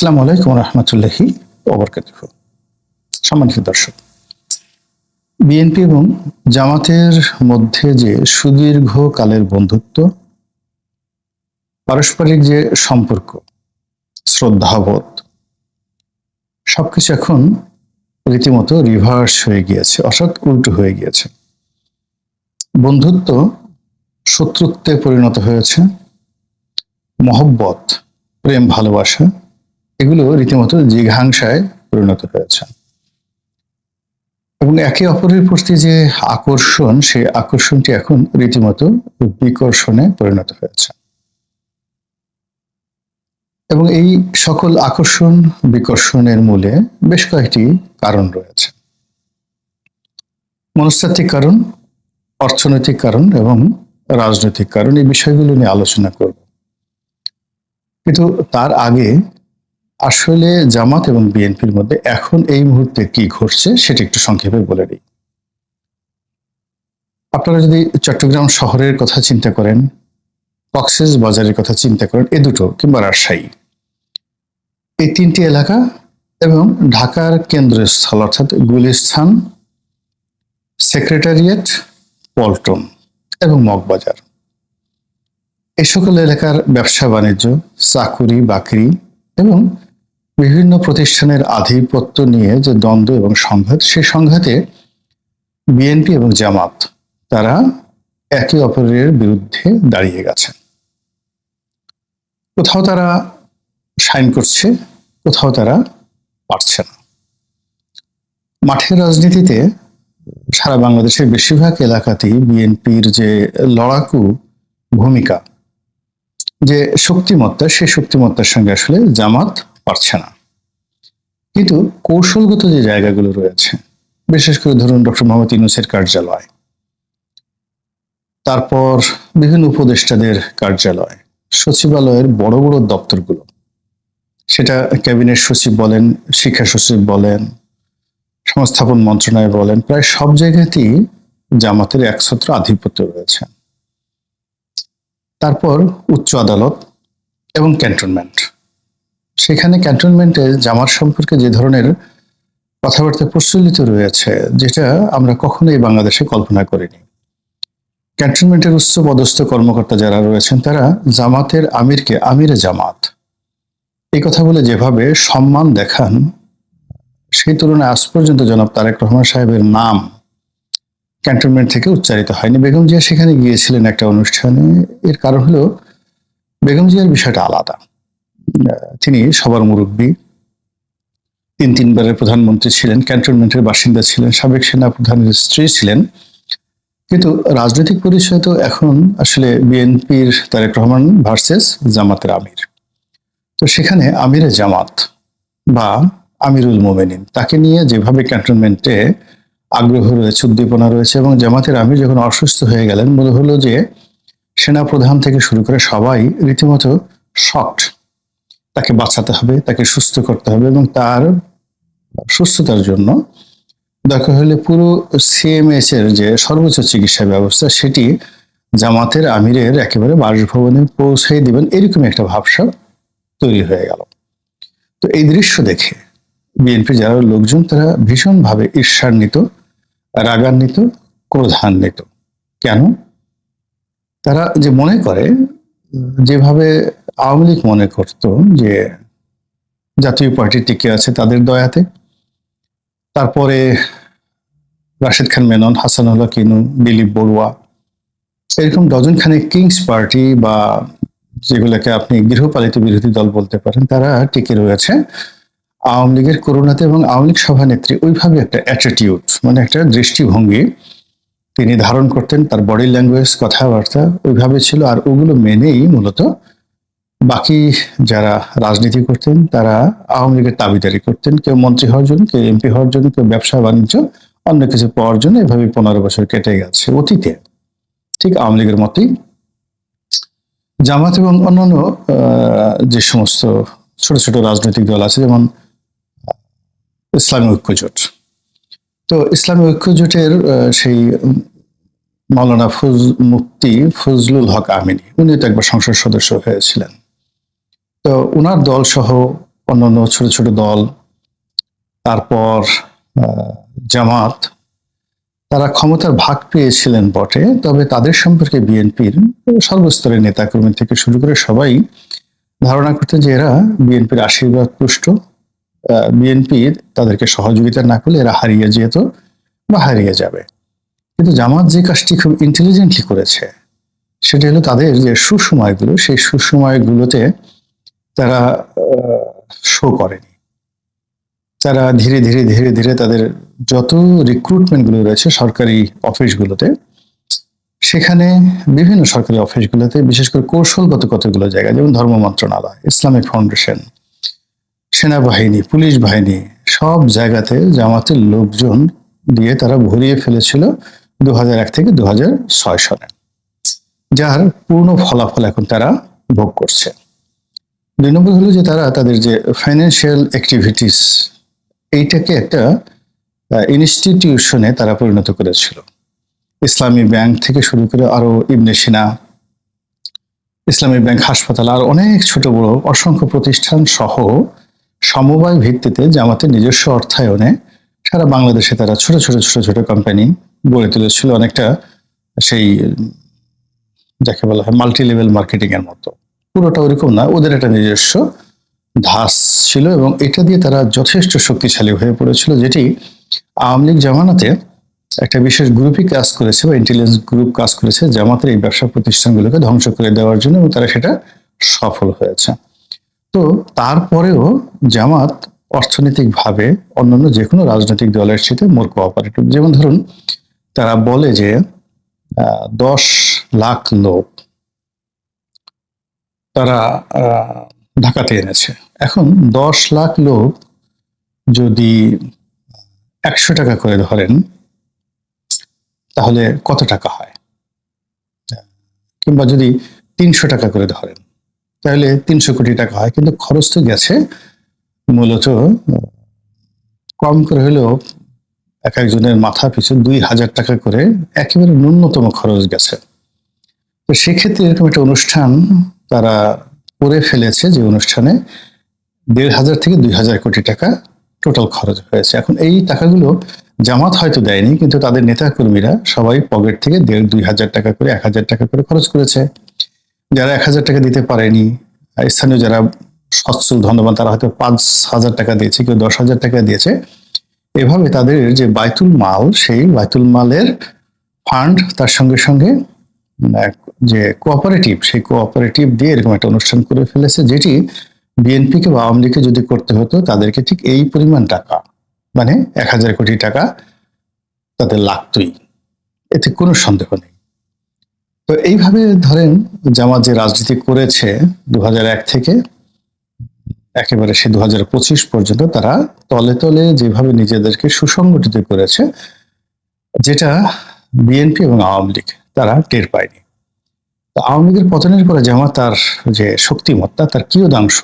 আসসালামু আলাইকুম রহমতুল্লাহি ওবরকাত সম্মানিত দর্শক বিএনপি এবং জামাতের মধ্যে যে সুদীর্ঘ কালের বন্ধুত্ব, পারস্পরিক যে সম্পর্ক, শ্রদ্ধাবোধ, সবকিছু এখন রীতিমতো রিভার্স হয়ে গিয়েছে, অর্থাৎ উল্টো হয়ে গিয়েছে। বন্ধুত্ব শত্রুত্বে পরিণত হয়েছে, মহব্বত, প্রেম, ভালোবাসা এগুলো রীতিমতো জিঘাংসায় পরিণত হয়েছে। এবং একে অপরের প্রতি যে আকর্ষণ, সেই আকর্ষণটি এখন রীতিমতো বিকর্ষণে পরিণত হয়েছে। এবং এই সকল আকর্ষণ, বিকর্ষণের মূলে বেশ কয়েকটি কারণ রয়েছে। মনস্তাত্ত্বিক কারণ, অর্থনৈতিক কারণ এবং রাজনৈতিক কারণ এই বিষয়গুলো নিয়ে আলোচনা করব। কিন্তু তার আগে আসলে জামাত এবং বিএনপির মধ্যে এখন এই মুহূর্তে কি ঘটছে সেটা একটু সংক্ষেপে বলে দিই। আপনারা যদি চট্টগ্রাম শহরের কথা চিন্তা করেন, কক্সেস বাজারের কথা চিন্তা করেন, এ দুটো কিংবা রাজশাহী, এই তিনটি এলাকা এবং ঢাকার কেন্দ্রস্থল অর্থাৎ গুলিস্থান, সেক্রেটারিয়েট, পল্টন এবং মগবাজার। এই সকল এলাকার ব্যবসা বাণিজ্য চাকুরি, বাকরি এবং বিভিন্ন প্রতিষ্ঠানের আধিপত্য নিয়ে যে দ্বন্দ্ব এবং সংঘাত, সেই সংঘাতে বিএনপি এবং জামাত তারা একে অপরের বিরুদ্ধে দাঁড়িয়ে গেছে। কোথাও তারা সাইন করছে, কোথাও তারা পারছে না। মাঠের রাজনীতিতে সারা বাংলাদেশের বেশিরভাগ এলাকাতেই বিএনপির যে লড়াকু ভূমিকা, যে শক্তিমত্তা, সেই শক্তিমত্তার সঙ্গে আসলে জামাত পারছে না। কিন্তু কৌশলগত যে জায়গাগুলো রয়েছে, বিশেষ করে ধরুন ডক্টর মোহাম্মদ ইউনুসের কার্যালয়, তারপর বিভিন্ন উপদেষ্টাদের কার্যালয়, সচিবালয়ের বড় বড় দপ্তরগুলো, সেটা ক্যাবিনেট সচিব বলেন, শিক্ষা সচিব বলেন, সংস্থাপন মন্ত্রণালয় বলেন, প্রায় সব জায়গাতেই জামাতের একছত্র আধিপত্য রয়েছে। তারপর উচ্চ আদালত এবং ক্যান্টনমেন্ট। সেখানে ক্যান্টনমেন্টে জামার সম্পর্কে যে ধরনের কথাবার্তা প্রচলিত রয়েছে, যেটা আমরা কখনোই বাংলাদেশে কল্পনা করিনি। ক্যান্টনমেন্টের উচ্চ পদস্থ কর্মকর্তা যারা রয়েছেন, তারা জামাতের আমিরকে আমিরে জামাত। এই কথা বলে যেভাবে সম্মান দেখান, সেই তুলনায় আজ পর্যন্ত জনাব তারেক রহমান সাহেবের নাম ক্যান্টনমেন্ট থেকে উচ্চারিত হয়নি। বেগম জিয়া সেখানে গিয়েছিলেন একটা অনুষ্ঠানে। এর কারণ হলো, বেগম জিয়ার বিষয়টা আলাদা। তিনি সবার মুরব্বী। তিন তিনবারের প্রধানমন্ত্রী ছিলেন, ক্যান্টনমেন্টের বাসিন্দা ছিলেন, সাবেক সেনা প্রধানের স্ত্রী ছিলেন। কিন্তু রাজনৈতিক পরিচয় তো এখন আসলে বিএনপির তারেক রহমান ভার্সেস জামাতের আমির। তো সেখানে আমিরে জামাত বা আমিরুল মোমেনিন, তাকে নিয়ে যেভাবে ক্যান্টনমেন্টে আগ্রহ রয়েছে, উদ্দীপনা রয়েছে এবং জামাতের আমির যখন অসুস্থ হয়ে গেলেন, মনে হলো যে সেনা প্রধান থেকে শুরু করে সবাই রীতিমতো শক্ট। তাকে বাঁচাতে হবে, তাকে সুস্থ করতে হবে এবং তার সুস্থতার জন্য দরকার হলে পুরো সিএমএস এর যে সর্বোচ্চ চিকিৎসা ব্যবস্থা সেটি জামাতের আমিরের একেবারে বাসভবনে পৌঁছে দিবেন এরকম একটা ভাবসা তৈরি হয়ে গেল। তো এই দৃশ্য দেখে বিএনপি যারা লোকজন, তারা ভীষণভাবে ঈর্ষান্বিত, রাগান্বিত, ক্রোধান্বিত। কেন? তারা যে মনে করে, যেভাবে আওয়ামী লীগ মনে করত যে জাতীয় পার্টি টিকে আছে তাদের দয়াতে। তারপরে রাশেদ খান মেনন হাসানুল্লাহ কিনু, দিলীপ বড়ুয়া, এরকম ডজন খানেক কিংস পার্টি বা যেগুলোকে আপনি গৃহপালিত বিরোধী দল বলতে পারেন, তারা টিকে রয়েছে। আওয়ামী লীগের করোনাতে এবং আওয়ামী লীগ সভানেত্রী ওইভাবে একটা অ্যাটিটিউড মানে একটা দৃষ্টিভঙ্গি তিনি ধারণ করতেন, তার বডি ল্যাঙ্গুয়েজ কথাবার্তা ওইভাবে ছিল, আর ওগুলো মেনেই মূলত বাকি যারা রাজনীতি করতেন, তারা আওয়ামী লীগের দাবিদারি করতেন, কেউ মন্ত্রী হওয়ার জন্য, কেউ এমপি হওয়ার জন্য, কেউ ব্যবসা বাণিজ্য, অন্য কিছু পাওয়ার জন্য এভাবে পনেরো বছর কেটে গেছে অতীতে। ঠিক আওয়ামী লীগের মতোই। জামাত এবং অন্যান্য যে সমস্ত ছোট ছোট রাজনৈতিক দল আছে, যেমন ইসলামী ঐক্যজোট। তো ইসলামী ঐক্যজোটের সেই মাওলানা ফজ মুফতি ফজলুল হক আমিনী, উনি তো একবার সংসদ সদস্য হয়েছিলেন। তো উনার দল সহ অন্যান্য ছোট ছোট দল, তারপর জামাত, তারা ক্ষমতার ভাগ পেয়েছিলেন বটে। তবে তাদের সম্পর্কে বিএনপির সর্বস্তরের নেতাকর্মী থেকে শুরু করে সবাই ধারণা করতেন যে এরা বিএনপির আশীর্বাদ পুষ্ট বিএনপি তাদেরকে সহযোগিতা না করলে এরা হারিয়ে যেত বা হারিয়ে যাবে। কিন্তু জামাত যে কাজটি খুব ইন্টেলিজেন্টলি করেছে, সেটা হলো তাদের যে সুসময়গুলো, সেই সুসময়গুলোতে তারা শো করেনি। তারা ধীরে ধীরে ধীরে ধীরে তাদের যত রিক্রুটমেন্টগুলো রয়েছে সরকারি অফিসগুলোতে সেখানে বিভিন্ন সরকারি অফিসগুলোতে বিশেষ করে কৌশলগত কতগুলো জায়গা যেমন ধর্ম মন্ত্রণালয় ইসলামিক ফাউন্ডেশন সেনাবাহিনী, পুলিশ বাহিনী, সব জায়গাতে জামাতের লোকজন দিয়ে তারা ভরিয়ে ফেলেছিল দু এক থেকে দু সালে, যার পূর্ণ ফলাফল এখন তারা ভোগ করছে। দুই নম্বর হলো যে তারা তাদের যে ফাইন্যান্সিয়াল অ্যাক্টিভিটিস এইটাকে একটা ইনস্টিটিউশনে তারা পরিণত করেছিল। ইসলামী ব্যাংক থেকে শুরু করে আরও ইবনে সিনা, ইসলামী ব্যাংক হাসপাতাল, আর অনেক ছোট বড় অসংখ্য প্রতিষ্ঠান সহ সমবায় ভিত্তিতে জামাতের নিজস্ব অর্থায়নে সারা বাংলাদেশে তারা ছোট ছোট ছোট ছোট কোম্পানি গড়ে তুলেছিল অনেকটা সেই, যাকে বলা হয় মাল্টি লেভেল মার্কেটিং এর মতো। পুরোটা ওরকম না, ওদের একটা নিজস্ব ধাস ছিল এবং এটা দিয়ে তারা যথেষ্ট শক্তিশালী হয়ে পড়েছিল, যেটি আওয়ামী লীগ জামানাতে একটা বিশেষ গ্রুপই কাজ করেছে বা ইন্টেলিজেন্স গ্রুপ কাজ করেছে, জামাতের এই ব্যবসা প্রতিষ্ঠানগুলোকে ধ্বংস করে দেওয়ার জন্য এবং তারা সেটা সফল হয়েছে। তো তারপরেও জামাত অর্থনৈতিকভাবে অন্যান্য যে কোনো রাজনৈতিক দলের সাথে মোর কোঅপারেটিভ যেমন ধরুন তারা বলে যে দশ লাখ লোক তারা ঢাকাতে এনেছে। এখন দশ লাখ লোক যদি একশো টাকা করে ধরেন, তাহলে কত টাকা হয়? কিংবা যদি তিনশো টাকা করে ধরেন, তাহলে তিনশো কোটি টাকা হয়। কিন্তু খরচ তো গেছে, মূলত, কম করে হলেও এক একজনের মাথা পিছু দুই হাজার টাকা করে একেবারে ন্যূনতম খরচ গেছে। তো সেক্ষেত্রে এরকম একটা অনুষ্ঠান তারা করে ফেলেছে যে অনুষ্ঠানে দেড় হাজার থেকে দুই হাজার কোটি টাকা টোটাল খরচ হয়েছে। এখন এই টাকাগুলো জামাত হয়তো দেয়নি, কিন্তু তাদের নেতা কর্মীরা সবাই পকেট থেকে দেড় দুই হাজার টাকা করে, এক হাজার টাকা করে খরচ করেছে। যারা এক হাজার টাকা দিতে পারেনি স্থানীয় যারা সচ্ছল ধনবান, তারা হয়তো পাঁচ হাজার টাকা দিয়েছে, কেউ দশ হাজার টাকা দিয়েছে। এভাবে তাদের যে বাইতুল মাল, সেই বাইতুল মালের ফান্ড তার সঙ্গে সঙ্গে যে কোঅপারেটিভ সেই কোঅপারেটিভ দিয়ে এরকম একটা অনুষ্ঠান করে ফেলেছে যেটি বিএনপিকে বা আওয়ামী লীগকে যদি করতে হতো, তাদেরকে ঠিক এই পরিমাণ টাকা মানে এক হাজার কোটি টাকা তাদের লাগতোই। এতে কোনো সন্দেহ নেই। তো এইভাবে ধরেন জামাত যে রাজনীতি করেছে দু থেকে, একেবারে সে দু পর্যন্ত তারা তলে তলে যেভাবে নিজেদেরকে সুসংগঠিত করেছে, যেটা বিএনপি এবং আওয়ামী লীগ তারা টের পায়নি। আওয়ামী লীগের পতনের পরে জামাত তার যে শক্তিমত্তা, তার কিয়দাংশ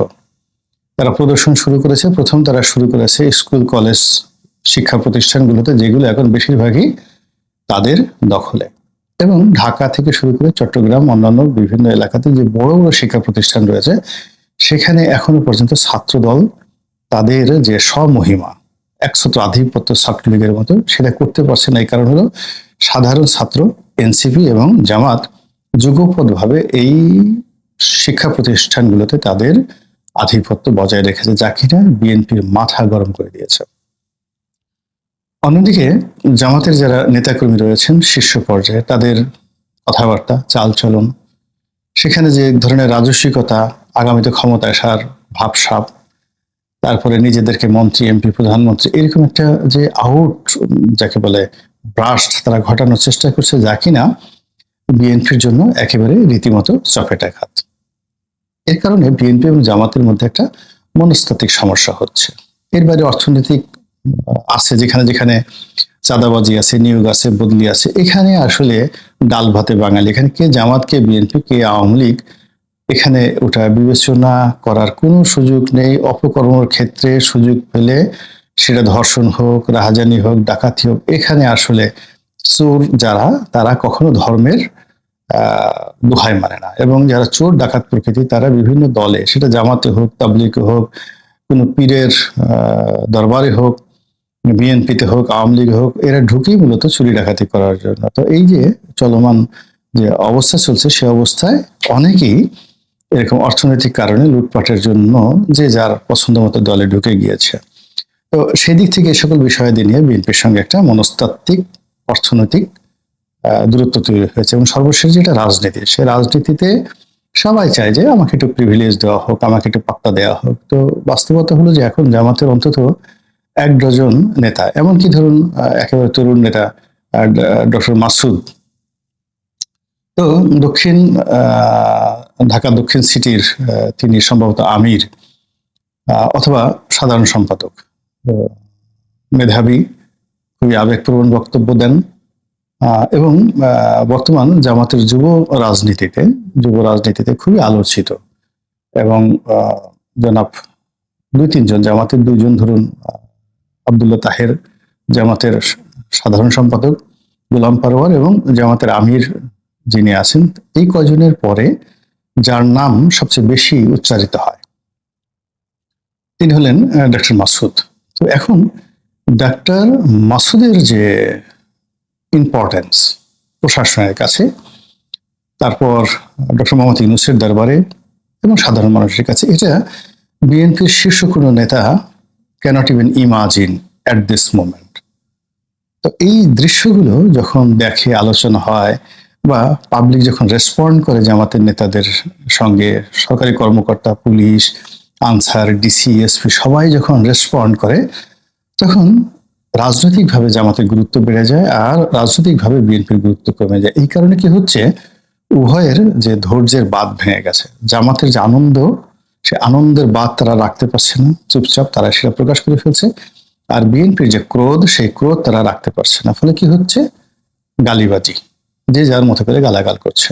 তারা প্রদর্শন শুরু করেছে। প্রথম তারা শুরু করেছে স্কুল, কলেজ, শিক্ষা প্রতিষ্ঠানগুলোতে, যেগুলো এখন বেশিরভাগই তাদের দখলে। এবং ঢাকা থেকে শুরু করে চট্টগ্রাম, অন্যান্য বিভিন্ন এলাকাতে যে বড় বড় শিক্ষা প্রতিষ্ঠান রয়েছে, সেখানে এখনও পর্যন্ত ছাত্রদল তাদের যে স্বমহিমা, একশত আধিপত্য ছাত্রলীগের মতো, সেটা করতে পারছে না। এই কারণ হলো সাধারণ ছাত্র, এনসিপি এবং জামাত যুগপৎভাবে এই শিক্ষা প্রতিষ্ঠানগুলোতে তাদের আধিপত্য বজায় রেখেছে, যা কিনা বিএনপির মাথা গরম করে দিয়েছে। অন্যদিকে জামাতের যারা নেতাকর্মী রয়েছেন, শীর্ষ পর্যায়ে তাদের কথাবার্তা, চালচলন, সেখানে যে ধরনের রাজস্বিকতা, আগামীতে ক্ষমতায় আসার ভাবসাপ তারপরে নিজেদেরকে মন্ত্রী এমপি প্রধানমন্ত্রী, এরকম একটা যে আউট যাকে বলে ব্রাস্ট তারা ঘটানোর চেষ্টা করছে, যা কিনা বিএনপির জন্য একেবারে রীতিমতো চপেটাঘাত এর কারণে বিএনপি এবং জামাতের মধ্যে একটা মনস্তাত্ত্বিক সমস্যা হচ্ছে। এর বাইরে অর্থনৈতিক আছে যেখানে যেখানে চাঁদাবাজি আছে, নিয়োগ আছে, বদলি আছে, এখানে আসলে ডাল ভাতে বাঙালি। এখানে কে জামাত, কে বিএনপি কে আওয়ামী লীগ, এখানে ওটা বিবেচনা করার কোনো সুযোগ নেই। অপকর্মর ক্ষেত্রে সুযোগ পেলে সেটা ধর্ষণ হোক, রাহাজানি হোক, ডাকাতি হোক, এখানে আসলে চোর যারা, তারা কখনো ধর্মের দোহাই মানে না। এবং যারা চোর, ডাকাত প্রকৃতি, তারা বিভিন্ন দলে, সেটা জামাতে হোক, তাবলিগে হোক, কোনো পীরের দরবারে হোক, বিএনপিতে হোক, আওয়ামী লীগ হোক, এরা ঢুকেই মূলত চুরি ডাকাতি করার জন্য। তো এই যে চলমান যে অবস্থা চলছে, সে অবস্থায় অনেকেই এরকম অর্থনৈতিক কারণে লুটপাটের জন্য যে যার পছন্দ মতো দলে ঢুকে গিয়েছে। তো সেদিক থেকে এই সকল বিষয়াদি নিয়ে বিএনপির সঙ্গে একটা মনস্তাত্ত্বিক অর্থনৈতিক দূরত্ব তৈরি হয়েছে এবং সর্বশেষ যেটা রাজনীতি, সে রাজনীতিতে সবাই চায় যে আমাকে একটু প্রিভিলেজ দেওয়া হোক, আমাকে একটু পাত্তা দেওয়া হোক। তো বাস্তবতা হলো যে এখন জামাতের অন্তত এক ডজন নেতা, এমনকি ধরুন একেবারে তরুণ নেতা ডক্টর মাসুদ। তো দক্ষিণ ঢাকা দক্ষিণ সিটির তিনি সম্ভবত আমির অথবা সাধারণ সম্পাদক মেধাবী খুবই আবেগপ্রবণ বক্তব্য দেন। এবং বর্তমান জামাতের যুব রাজনীতিতে যুব রাজনীতিতে খুবই আলোচিত। এবং জনাব দুই তিনজন জামাতের দুইজন ধরুন আহ, আবদুল্লাহ তাহের জামাতের সাধারণ সম্পাদক গোলাম পারোয়ার এবং জামাতের আমির যিনি আছেন এই কয়জনের পরে যার নাম সবচেয়ে বেশি উচ্চারিত হয়। তিনি হলেন ডক্টর মাসুদ। তো এখন ডাক্তার মাসুদের যে ইম্পর্টেন্স প্রশাসনের কাছে, তারপর ডক্টর মোহাম্মদ ইউনুসের দরবারে এবং সাধারণ মানুষের কাছে, এটা বিএনপির শীর্ষ কোনো নেতা cannot even imagine at this moment তো এই দৃশ্যগুলো যখন দেখে, আলোচনা হয় বা পাবলিক যখন রেসপন্ড করে জামাতের নেতাদের সঙ্গে, সরকারি কর্মকর্তা, পুলিশ, আনসার ডিসি এসপি সবাই যখন রেসপন্ড করে তখন রাজনৈতিকভাবে জামাতের গুরুত্ব বেড়ে যায় আর রাজনৈতিকভাবে বিএনপির গুরুত্ব কমে যায়। এই কারণে কি হচ্ছে? উভয়ের যে ধৈর্যের বাদ ভেঙে গেছে। জামাতের যে আনন্দ, সে আনন্দের বাদ তারা রাখতে পারছে না। চুপচাপ তারা সেটা প্রকাশ করে ফেলছে। আর বিএনপির যে ক্রোধ, সেই ক্রোধ তারা রাখতে পারছে না। ফলে কি হচ্ছে? গালিবাজি, যে যার মতো করে গালাগাল করছে।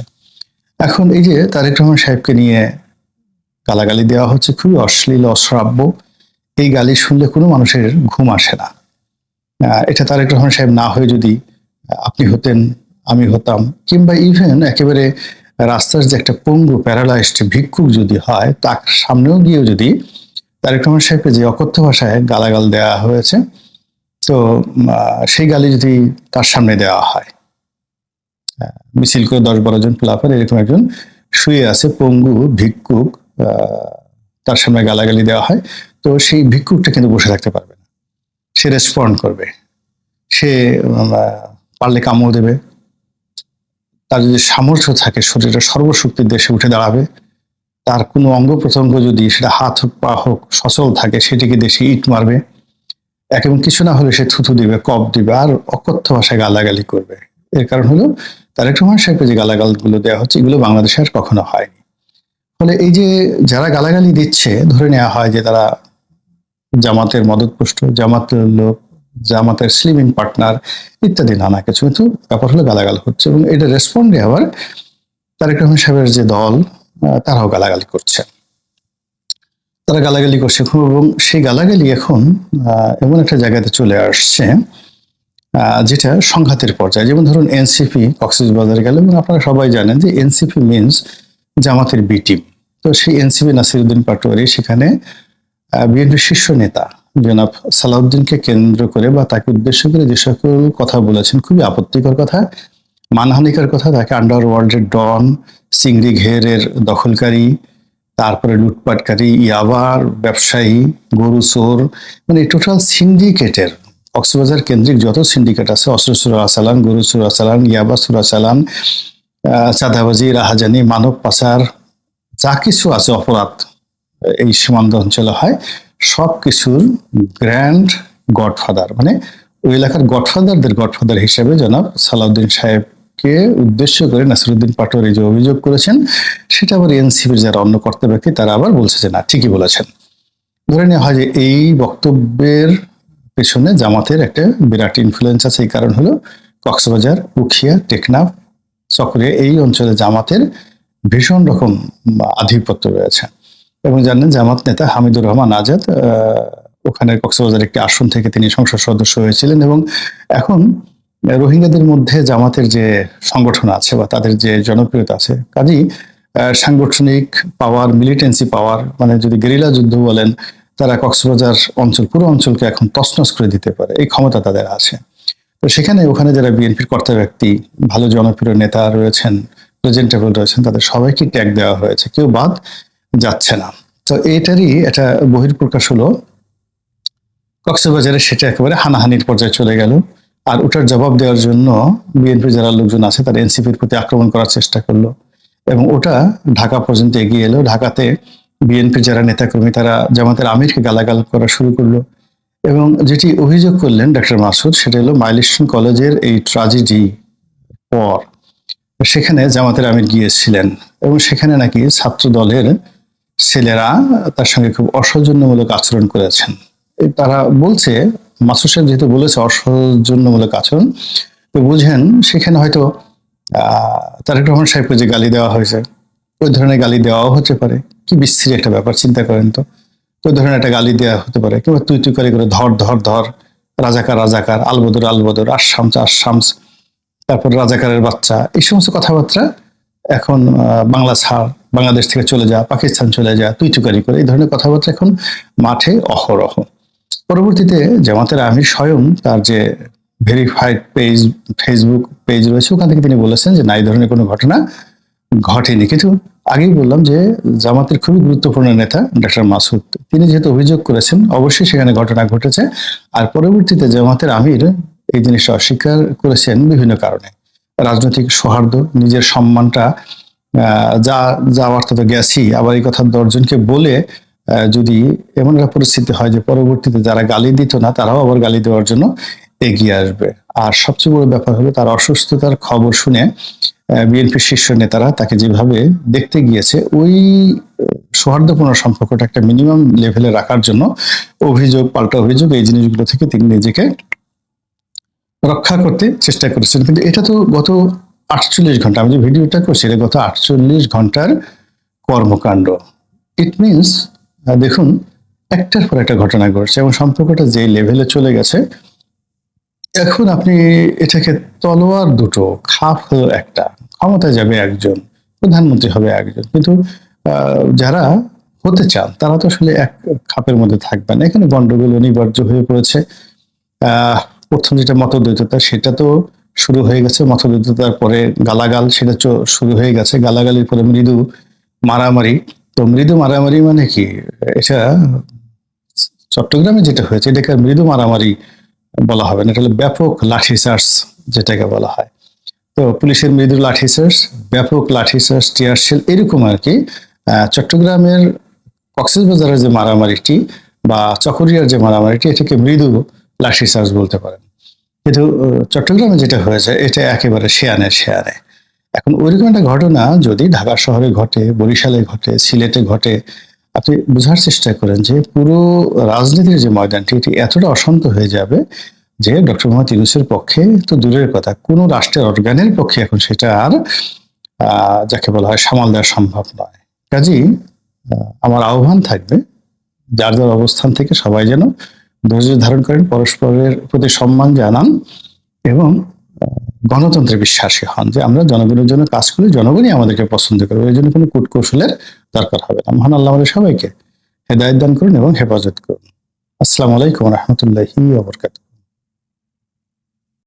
এখন এই যে তারেক রহমান সাহেবকে নিয়ে গালাগালি দেওয়া হচ্ছে, খুবই অশ্লীল, অশ্রাব্য। এই গালি শুনলে কোনো মানুষের ঘুম আসে না। এটা তারেক রহমান সাহেব না হয়ে যদি আপনি হতেন, আমি হতাম, কিংবা ইভেন একেবারে রাস্তার যে একটা পঙ্গু প্যারালাইজড ভিক্ষুক যদি হয়, তার সামনেও গিয়েও যদি তারেক রহমান সাহেবকে যে অকথ্য ভাষায় গালাগাল দেওয়া হয়েছে, তো সেই গালি যদি তার সামনে দেওয়া হয়। মিছিল করে দশ বারো জন প্লাফার এরকম একজন শুয়ে আছে, পঙ্গু, ভিক্ষুক তার সামনে গালাগালি দেওয়া হয়। তো সেই ভিক্ষুকটা কিন্তু বসে থাকতে পারবে না। সে রেসপন্ড করবে। সে পারলে কামড় দেবে। তার যদি সামর্থ্য থাকে শরীরের সর্বশক্তির দেশে উঠে দাঁড়াবে। তার কোনো অঙ্গ প্রত্যঙ্গ যদি সেটা হাত হোক, পা হোক, সচল থাকে, সেটিকে দেশে ইট মারবে। এবং কিছু না হলে সে থুথু দিবে, কপ দিবে, আর অকথ্য ভাষায় গালাগালি করবে। এর কারণ হলো, তার একটু সাহেবকে যে গালাগালগুলো দেওয়া হচ্ছে, এগুলো বাংলাদেশে আর কখনো হয়নি। ফলে এই যে যারা গালাগালি দিচ্ছে, ধরে নেওয়া হয় যে তারা জামাতের মদতপুষ্ট, জামাতের লোক, জামাতের স্লিমিং পার্টনার ইত্যাদি নানা কিছু। কিন্তু ব্যাপার হলো গালাগাল হচ্ছে এবং এটা রেসপন্ডে আবার তারেক রহমান সাহেবের যে দল তারাও গালাগালি করছে। তারা গালাগালি করছে এবং সেই গালাগালি এখন এমন একটা জায়গাতে চলে আসছে যেটা সংঘাতের পর্যায়ে। যেমন ধরুন এনসিপি কক্সবাজারে গেল এবং আপনারা সবাই জানেন যে এনসিপি মিনস জামাতের বি টিম তো সেই এনসিপি নাসিরুদ্দিন পাটোয়ারি সেখানে বিএনপির শীর্ষ নেতা জনাব সালাউদ্দিনকে কেন্দ্র করে বা তাকে উদ্দেশ্য করে যে সকল কথা বলেছেন খুবই আপত্তিকর কথা মানহানিকর কথা তাকে আন্ডার আন্ডারওয়ার্ল্ডের ডন চিংড়ি ঘেরের দখলকারী তারপরে লুটপাটকারী ইয়াবার ব্যবসায়ী গরু চোর মানে টোটাল সিন্ডিকেটের কক্সবাজার কেন্দ্রিক যত সিন্ডিকেট আছে অস্ত্র সুরা চালান গরু সুরা চালান ইয়াবা সুরা আহ, চাঁদাবাজি রাহাজানি মানব পাচার যা কিছু আছে অপরাধ। এই সীমান্ত অঞ্চলে হয় সব কিছুর গ্র্যান্ড গডফাদার মানে ওই এলাকার গডফাদারদের গডফাদার হিসেবে জনাব সালাউদ্দিন সাহেবকে উদ্দেশ্য করে নাসিরুদ্দিন পাটোয়ারি যে অভিযোগ করেছেন, সেটা আবার এনসিপির যারা অন্য কর্তা ব্যক্তি, তারা আবার বলছে যে না, ঠিকই বলেছেন। ধরে নেওয়া হয় যে এই বক্তব্যের পেছনে জামাতের একটা বিরাট ইনফ্লুয়েন্স আছে, এই কারণ হলো কক্সবাজার, উখিয়া, টেকনাফ চক্রে এই অঞ্চলে জামাতের ভীষণ রকম আধিপত্য রয়েছে। এবং জানেন জামাত নেতা হামিদুর রহমান আজাদ ওখানে কক্সবাজার একটি আসন থেকে তিনি সংসদ সদস্য হয়েছিলেন এবং এখন রোহিঙ্গাদের মধ্যে জামাতের যে সংগঠন আছে বা তাদের যে জনপ্রিয়তা আছে আহ, সাংগঠনিক পাওয়ার মিলিটেন্সি পাওয়ার মানে যদি গেরিলা যুদ্ধ বলেন তারা কক্সবাজার অঞ্চল পুরো অঞ্চলকে এখন তছনছ করে দিতে পারে এই ক্ষমতা তাদের আছে। তো সেখানে ওখানে যারা বিএনপির কর্তা ব্যক্তি ভালো জনপ্রিয় নেতা রয়েছেন প্রেজেন্টেবল রয়েছেন তাদের সবাইকে ট্যাগ দেওয়া হয়েছে। কেউ বাদ যাচ্ছে না। তো এইটারই একটা বহির্প্রকাশ হলো, কক্সবাজারে সেটা একেবারে হানাহানির পর্যায়ে চলে গেল। আর ওটার জবাব দেওয়ার জন্য বিএনপি যারা লোকজন আছে, তারা এনসিপির প্রতি আক্রমণ করার চেষ্টা করল। এবং ওটা ঢাকা পর্যন্ত এগিয়ে এলো। ঢাকাতে বিএনপির যারা নেতাকর্মী, তারা জামাতের আমিরকে গালাগাল করা শুরু করল। এবং যেটি অভিযোগ করলেন ডক্টর মাসুদ, সেটা হলো মাইলিস্টন কলেজের এই ট্রাজেডি পর, সেখানে জামাতের আমির গিয়েছিলেন। এবং সেখানে নাকি ছাত্র দলের ছেলেরা তার সঙ্গে খুব অসৌজন্যমূলক আচরণ করেছেন। তারা বলছে, মাসুদ সাহেব যেহেতু বলেছে অসৌজন্যমূলক আচরণ, তো বুঝেন সেখানে হয়তো তারেক রহমান সাহেবকে যে গালি দেওয়া হয়েছে, ওই ধরনের গালি দেওয়াও হতে পারে। কি বিশ্রী একটা ব্যাপার, চিন্তা করেন তো। ওই ধরনের একটা গালি দেওয়া হতে পারে। কিংবা তুই তুই করে করে ধর ধর ধর, রাজাকার রাজাকার, আলবদর আলবদর আশামস আশামস তারপর রাজাকারের বাচ্চা, এই সমস্ত কথাবার্তা এখন বাংলা ছাড় বাংলাদেশ থেকে চলে যা, পাকিস্তান চলে যা, তুই তুকারি করে এই ধরনের কথাবার্তা এখন মাঠে অহরহ। পরবর্তীতে জামাতের আমির স্বয়ং তার যে ভেরিফাইড পেজ ফেসবুক পেজ রয়েছে, ওখান থেকে তিনি বলেছেন যে, না, এই ধরনের কোনো ঘটনা ঘটেনি। কিন্তু আগেই বললাম যে, জামাতের খুবই গুরুত্বপূর্ণ নেতা ডক্টর মাসুদ, তিনি যেহেতু অভিযোগ করেছেন, অবশ্যই সেখানে ঘটনা ঘটেছে। আর পরবর্তীতে জামাতের আমির এই জিনিসটা অস্বীকার করেছেন বিভিন্ন কারণে। রাজনৈতিক সৌহার্দ্য, নিজের সম্মানটা আহ, যা যাওয়ার তো গেছি আবার এই কথা দশজনকে বলে যদি এমন একটা পরিস্থিতি হয় যে পরবর্তীতে যারা গালি দিত না তারাও আবার গালি দেওয়ার জন্য এগিয়ে আসবে। আর সবচেয়ে বড় ব্যাপার হলো তার অসুস্থতার খবর শুনে বিএনপির শীর্ষ নেতারা তাকে যেভাবে দেখতে গিয়েছে ওই সৌহার্দ্যপূর্ণ সম্পর্কটা একটা মিনিমাম লেভেলে রাখার জন্য অভিযোগ পাল্টা অভিযোগ এই জিনিসগুলো থেকে তিনি নিজেকে রক্ষা করতে চেষ্টা করেছেন। কিন্তু এটা তো গত আটচল্লিশ ঘণ্টা। আমি যে ভিডিওটা করছি, এটা গত আটচল্লিশ ঘণ্টার কর্মকাণ্ড। ইট মিনস দেখুন, একটার পর একটা ঘটনা ঘটছে এবং সম্পর্কটা যে লেভেলে চলে গেছে, এখন আপনি এটাকে তলোয়ার দুটো, খাপ হলো একটা, ক্ষমতায় যাবে একজন, প্রধানমন্ত্রী হবে একজন। কিন্তু যারা হতে চান, তারা তো আসলে এক খাপের মধ্যে থাকবে না। এখানে গন্ডগোল অনিবার্য হয়ে পড়েছে। প্রথম যেটা মতদ্বৈততা, সেটা তো শুরু হয়ে গেছে। মতদ্বৈততার পরে গালাগাল, সেটা শুরু হয়ে গেছে। গালাগালির পরে মৃদু মারামারি। তো মৃদু মারামারি মানে কি? এটা চট্টগ্রামে যেটা হয়েছে, এটাকে মৃদু মারামারি বলা হবে না। এটা হলো ব্যাপক লাঠিচার্জ, যেটাকে বলা হয়। তো পুলিশের মৃদু লাঠিচার্জ, ব্যাপক লাঠিচার্জ টিয়ারশেল এরকম আর কি। চট্টগ্রামের কক্সবাজারের যে মারামারিটি বা চকরিয়ার যে মারামারিটি, এটাকে মৃদু লাঠিচার্জ বলতে পারেন। কিন্তু চট্টগ্রামে যেটা হয়েছে, এটা একেবারে শেয়ানে শেয়ানে এখন ওইরকম একটা ঘটনা যদি ঢাকা শহরে ঘটে, বরিশালে ঘটে, সিলেটে ঘটে, আপনি বোঝার চেষ্টা করেন যে পুরো রাজনীতির যে ময়দানটি, এটি এতটা অশান্ত হয়ে যাবে যে ডক্টর মোহাম্মদ ইউনুসের পক্ষে তো দূরের কথা। কোনো রাষ্ট্রের অর্গানের পক্ষে এখন সেটা আর যাকে বলা হয় সামাল দেওয়া সম্ভব নয়। কাজেই আমার আহ্বান থাকবে, যার যার অবস্থান থেকে সবাই যেন ধৈর্য ধারণ করেন, পরস্পরের প্রতি সম্মান জানান এবং গণতন্ত্রে বিশ্বাসী হন যে আমরা জনগণের জন্য কাজ করি, জনগণই আমাদেরকে পছন্দ করবে। এই জন্য কোনো কূটকৌশলের দরকার হবে না। মহান আল্লাহ আমাদের সবাইকে হেদায়ত দান করুন এবং হেফাজত করুন। আসসালামু আলাইকুম রহমতুল্লাহি ওবরকাত